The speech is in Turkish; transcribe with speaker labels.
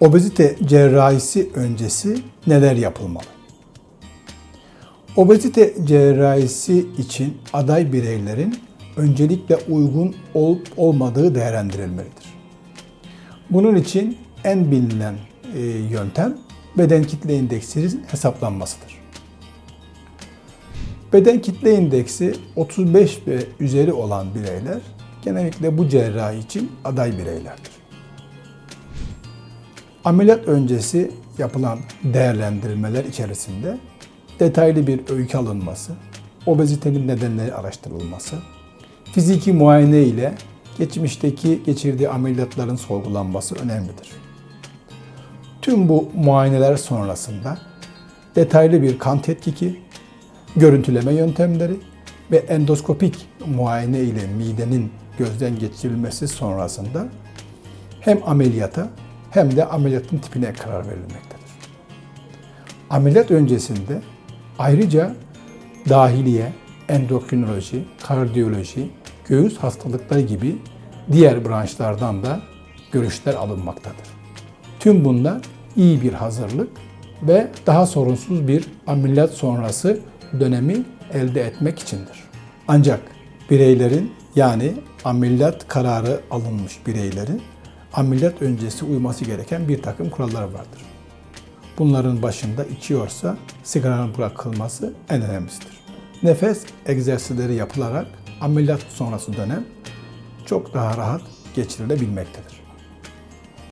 Speaker 1: Obezite cerrahisi öncesi neler yapılmalı? Obezite cerrahisi için aday bireylerin öncelikle uygun olup olmadığı değerlendirilmelidir. Bunun için en bilinen e, yöntem beden kitle indeksinin hesaplanmasıdır. Beden kitle indeksi 35 ve üzeri olan bireyler genellikle bu cerrahi için aday bireylerdir. Ameliyat öncesi yapılan değerlendirmeler içerisinde detaylı bir öykü alınması, obezitenin nedenleri araştırılması, fiziki muayene ile geçmişteki geçirdiği ameliyatların sorgulanması önemlidir. Tüm bu muayeneler sonrasında detaylı bir kan tetkiki, görüntüleme yöntemleri ve endoskopik muayene ile midenin gözden geçirilmesi sonrasında hem ameliyata hem de ameliyatın tipine karar verilmektedir. Ameliyat öncesinde ayrıca dahiliye, endokrinoloji, kardiyoloji, göğüs hastalıkları gibi diğer branşlardan da görüşler alınmaktadır. Tüm bunlar iyi bir hazırlık ve daha sorunsuz bir ameliyat sonrası dönemi elde etmek içindir. Ancak bireylerin yani ameliyat kararı alınmış bireylerin ameliyat öncesi uyması gereken bir takım kurallar vardır. Bunların başında içiyorsa sigaranın bırakılması en önemlisidir. Nefes egzersizleri yapılarak ameliyat sonrası dönem çok daha rahat geçirilebilmektedir.